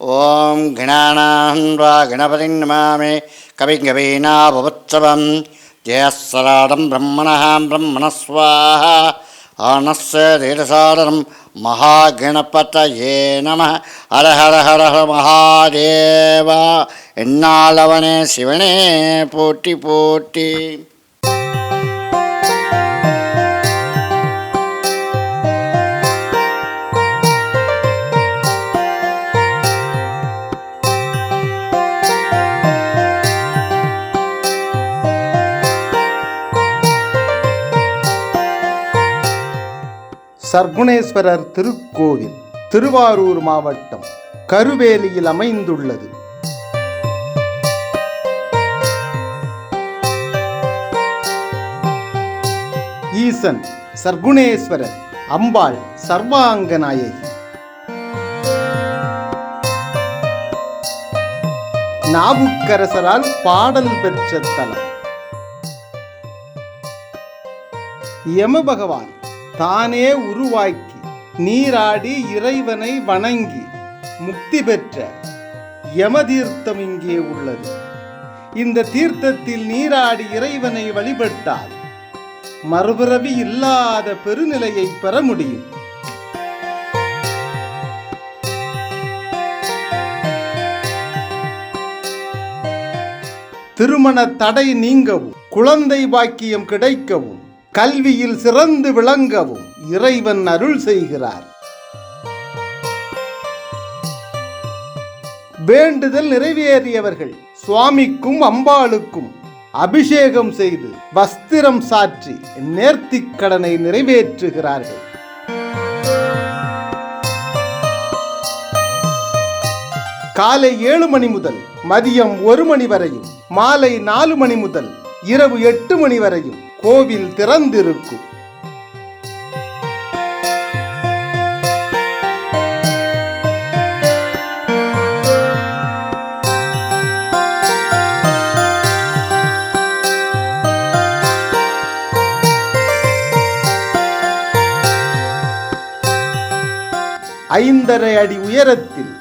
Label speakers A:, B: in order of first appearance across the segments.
A: ஓம் கிணானான்வா கணபதி நமாமே கவிங்கவீனாபவத்சவம் ஜெயஸ்வராடம் பிரம்மணாம் பிரம்மணஸ்வாக ஆனஸ்ய தீரசாதனம் மகாகணபதயே நம. ஹர ஹர ஹர ஹர மகாதேவா. என்னாலவனே சிவனே போட்டி போட்டி.
B: சர்க்குணேஸ்வரர் திருக்கோவில் திருவாரூர் மாவட்டம் கருவேலியில் அமைந்துள்ளது. ஈசன் சர்க்குணேஸ்வரர் அம்பாள் சர்வாங்க நாயகி. நாவுக்கரசரால் பாடல் பெற்ற தலம். யம பகவான் தானே உருவாக்கி நீராடி இறைவனை வணங்கி முக்தி பெற்ற யமதீர்த்தம் இங்கே உள்ளது. இந்த தீர்த்தத்தில் நீராடி இறைவனை வழிபட்டால் மறுபிறவி இல்லாத பெருநிலையை பெற முடியும். திருமண தடை நீங்கவும் குழந்தை பாக்கியம் கிடைக்கவும் கல்வியில் சிறந்து விளங்கவும் இறைவன் அருள் செய்கிறார். வேண்டுதல் நிறைவேறியவர்கள் சுவாமிக்கும் அம்பாளுக்கும் அபிஷேகம் செய்து வஸ்திரம் சாற்றி நேர்த்திக் கடனை நிறைவேற்றுகிறார்கள். காலை ஏழு மணி முதல் மதியம் ஒரு மணி வரையும் மாலை நாலு மணி முதல் இரவு எட்டு மணி வரையும் கோவில் திறந்திருக்கும். ஐந்தரை அடி உயரத்தில்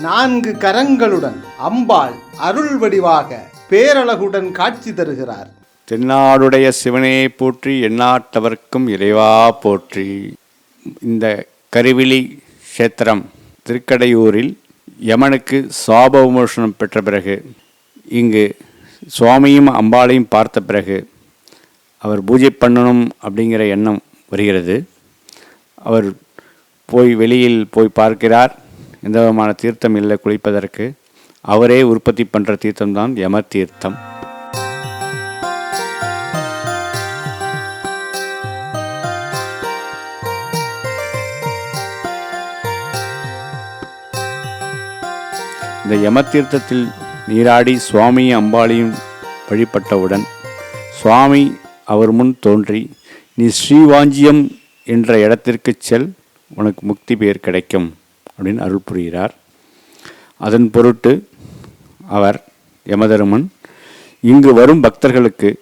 B: நான்கு கரங்களுடன் அம்பாள் அருள் வடிவாக பேரழகுடன் காட்சி தருகிறார்.
C: தென்னாடுடைய சிவனே போற்றி எண்ணாட்டவர்க்கும் இறைவா போற்றி. இந்த கருவிழி கஷேத்திரம் திருக்கடையூரில் யமனுக்கு சாப விமோசனம் பெற்ற பிறகு இங்கு சுவாமியும் அம்பாளையும் பார்த்த பிறகு அவர் பூஜை பண்ணணும் அப்படிங்கிற எண்ணம் வருகிறது. அவர் போய் வெளியில் போய் பார்க்கிறார். எந்த விதமான தீர்த்தம் இல்லை குளிப்பதற்கு. அவரே உற்பத்தி பண்ணுற தீர்த்தம்தான் யம தீர்த்தம். இந்த யமதீர்த்தத்தில் நீராடி சுவாமியும் அம்பாளையும் வழிபட்டவுடன் சுவாமி அவர் முன் தோன்றி நீ ஸ்ரீவாஞ்சியம் என்ற இடத்திற்கு செல் உனக்கு முக்தி பெயர் கிடைக்கும் அப்படின்னு அருள் புரிகிறார். அதன் பொருட்டு அவர் யமதருமன் இங்கு வரும் பக்தர்களுக்கு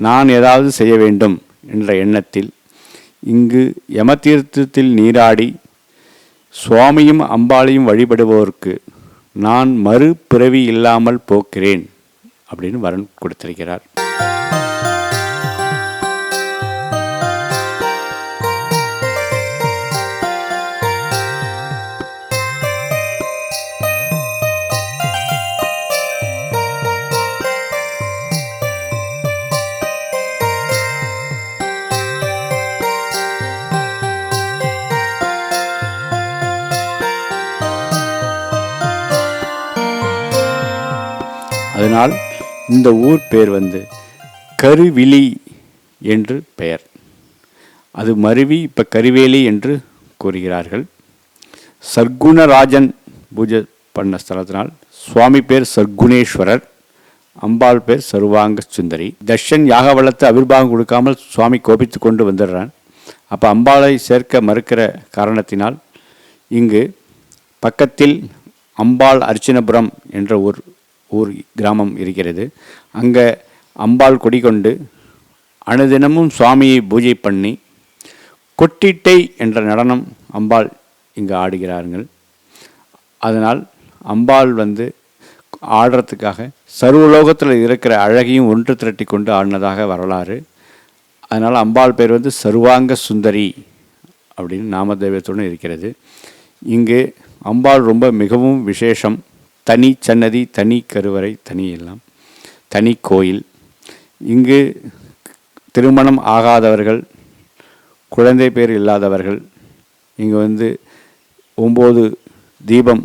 C: நான் ஏதாவது செய்ய வேண்டும் என்ற எண்ணத்தில் இங்கு யமதீர்த்தத்தில் நீராடி சுவாமியும் அம்பாளையும் வழிபடுவோருக்கு நான் மறுபிறவி இல்லாமல் போக்கிறேன் அப்படின்னு வரன் கொடுத்திருக்கிறார். அதனால் இந்த ஊர் பேர் வந்து கருவிழி என்று பெயர். அது மருவி இப்போ கருவேலி என்று கூறுகிறார்கள். சர்க்குணராஜன் பூஜை பண்ண ஸ்தலத்தினால் சுவாமி பேர் சர்க்குணேஸ்வரர் அம்பாள் பேர் சர்வாங்க சுந்தரி. தர்ஷன் யாக வளத்தை அவிர்வாகம் கொடுக்காமல் சுவாமி கோபித்து கொண்டு வந்துடுறான். அப்போ அம்பாளை சேர்க்க மறுக்கிற காரணத்தினால் இங்கு பக்கத்தில் அம்பாள் அர்ச்சனபுரம் என்ற ஒரு ஊர் கிராமம் இருக்கிறது. அங்கே அம்பாள் கொடி கொண்டு அனுதினமும் சுவாமியை பூஜை பண்ணி கொட்டிட்டை என்ற நடனம் அம்பாள் இங்கு ஆடுகிறார்கள். அதனால் அம்பாள் வந்து ஆடுறதுக்காக சர்வலோகத்தில் இருக்கிற அழகையும் ஒன்று திரட்டி கொண்டு ஆடினதாக வரலாறு. அதனால் அம்பாள் பேர் வந்து சர்வாங்க சுந்தரி அப்படின்னு நாமதேவத்துடன் இருக்கிறது. இங்கு அம்பாள் ரொம்ப மிகவும் விசேஷம். தனி சன்னதி தனி கருவறை தனி எல்லாம் தனி கோயில். இங்கு திருமணம் ஆகாதவர்கள் குழந்தை பேர் இல்லாதவர்கள் இங்கு வந்து ஒம்பது தீபம்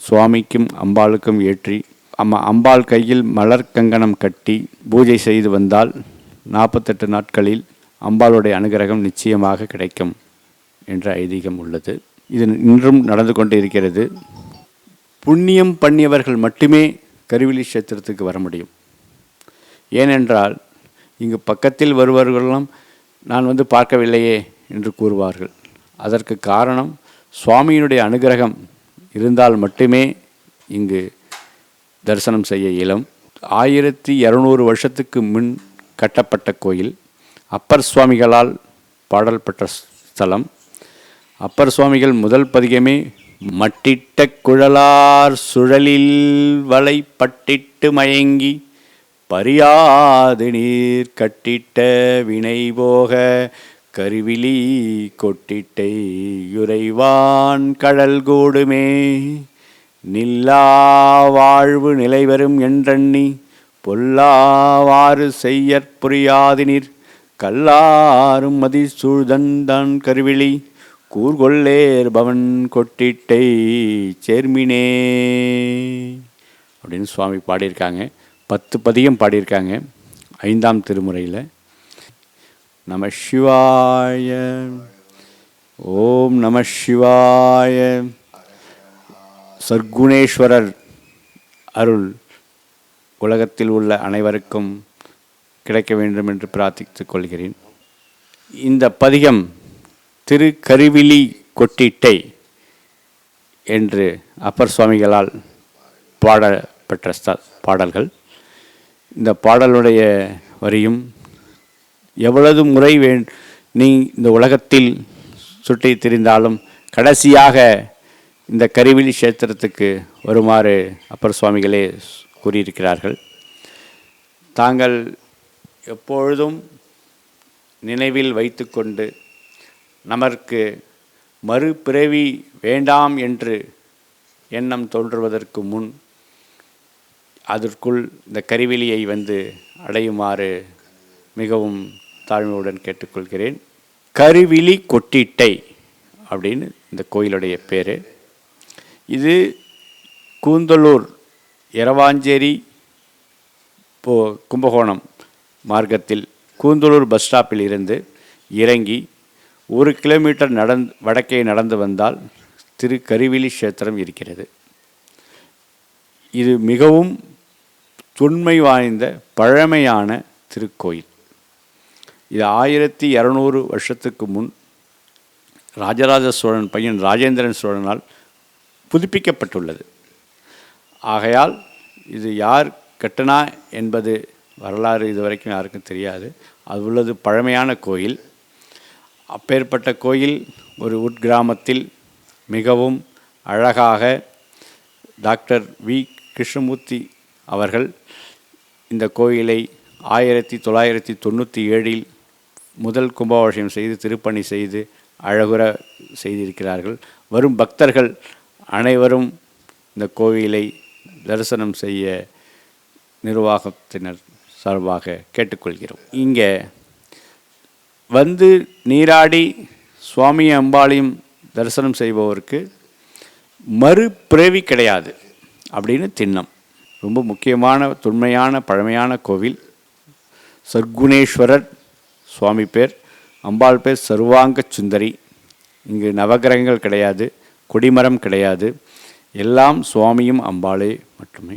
C: சுவாமிக்கும் அம்பாளுக்கும் ஏற்றி அம்மா அம்பாள் கையில் மலர் கங்கணம் கட்டி பூஜை செய்து வந்தால் நாற்பத்தெட்டு நாட்களில் அம்பாளுடைய அனுகிரகம் நிச்சயமாக கிடைக்கும் என்ற ஐதீகம் உள்ளது. இது இன்றும் நடந்து கொண்டு இருக்கிறது புண்ணியம் பண்ணியவர்கள் மட்டுமே கருவிலி கஷேத்திரத்துக்கு வர முடியும். ஏனென்றால் இங்கு பக்கத்தில் வருபவர்களும் நான் வந்து பார்க்கவில்லையே என்று கூறுவார்கள். அதற்கு காரணம் சுவாமியினுடைய அனுகிரகம் இருந்தால் மட்டுமே இங்கு தரிசனம் செய்ய இயலும். ஆயிரத்தி இரநூறு வருஷத்துக்கு முன் கட்டப்பட்ட கோயில் அப்பர் சுவாமிகளால் பாடல் பெற்ற ஸ்தலம். அப்பர் சுவாமிகள் முதல் பதிகமே மட்டிட்ட குழலார் சுழலில் வலை பட்டிட்டு மயங்கி பரியாது நீர் கட்டிட்ட வினை போக கருவிலி கொட்டிட்டை யுறைவான் கடல் கூடுமே. நில்லா வாழ்வு நிலைவரும் என்றெண்ணி பொல்லாவாறு செய்யற் புரியாதினிர் கல்லாரும் மதி சூழ்தன் கருவிழி கூர்கொள்ளேர் பவன் கொட்டிட்டை சேர்மினே. அப்படின்னு சுவாமி பாடியிருக்காங்க. பத்து பதியம் பாடியிருக்காங்க. ஐந்தாம் திருமுறையில். நம சிவாய. ஓம் நம சிவாய. சர்க்குணேஸ்வரர் அருள் உலகத்தில் உள்ள அனைவருக்கும் கிடைக்க வேண்டும் என்று பிரார்த்தித்துக் கொள்கிறேன். இந்த பதிகம் திரு கருவிலி கொட்டிட்டை என்று அப்பர் சுவாமிகளால் பாடப்பெற்ற ஸ்த பாடல்கள். இந்த பாடலுடைய வரியும் எவ்வளவு முறை வே நீ இந்த உலகத்தில் சுற்றி திரிந்தாலும் கடைசியாக இந்த கருவிலி கஷேத்திரத்துக்கு வருமாறு அப்பர் சுவாமிகளே கூறியிருக்கிறார்கள். தாங்கள் எப்பொழுதும் நினைவில் வைத்துக்கொண்டு நமக்கு மறுபிறவி வேண்டாம் என்று எண்ணம் தோன்றுவதற்கு முன் அதற்குள் இந்த கருவிலியை வந்து அடையுமாறு மிகவும் தாழ்மையுடன் கேட்டுக்கொள்கிறேன். கருவிலி கொட்டிட்டை அப்படின்னு இந்த கோயிலுடைய பேர். இது கூந்தலூர் எரவாஞ்சேரி போ கும்பகோணம் மார்க்கத்தில் கூந்தலூர் பஸ் ஸ்டாப்பில் இருந்து இறங்கி ஒரு கிலோமீட்டர் நடந் வடக்கே நடந்து வந்தால் திரு கருவிலி கஷேத்திரம் இருக்கிறது. இது மிகவும் தொன்மை வாய்ந்த பழமையான திருக்கோயில். இது ஆயிரத்தி இரநூறு வருஷத்துக்கு முன் ராஜராஜ சோழன் பையன் ராஜேந்திரன் சோழனால் புதுப்பிக்கப்பட்டுள்ளது. ஆகையால் இது யார் கட்டினா என்பது வரலாறு இதுவரைக்கும் யாருக்கும் தெரியாது. அது உள்ளது பழமையான கோயில். அப்பேற்பட்ட கோயில் ஒரு உட்கிராமத்தில் மிகவும் அழகாக டாக்டர் வி. கிருஷ்ணமூர்த்தி அவர்கள் இந்த கோயிலை ஆயிரத்தி தொள்ளாயிரத்தி தொண்ணூற்றி ஏழில் முதல் கும்பாபிஷேகம் செய்து திருப்பணி செய்து அழகுற செய்திருக்கிறார்கள். வரும் பக்தர்கள் அனைவரும் இந்த கோயிலை தரிசனம் செய்ய நிர்வாகத்தினர் சார்பாக கேட்டுக்கொள்கிறோம். இங்கே வந்து நீராடி சுவாமி அம்பாளையும் தரிசனம் செய்பவருக்கு மறுபிறவி கிடையாது அப்படின்னு திண்ணம். ரொம்ப முக்கியமான தொன்மையான பழமையான கோவில். சர்க்குணேஸ்வரர் சுவாமி பேர் அம்பாள் பேர் சர்வாங்க சுந்தரி. இங்கு நவகிரகங்கள் கிடையாது கொடிமரம் கிடையாது. எல்லாம் சுவாமியும் அம்பாளே மட்டுமே.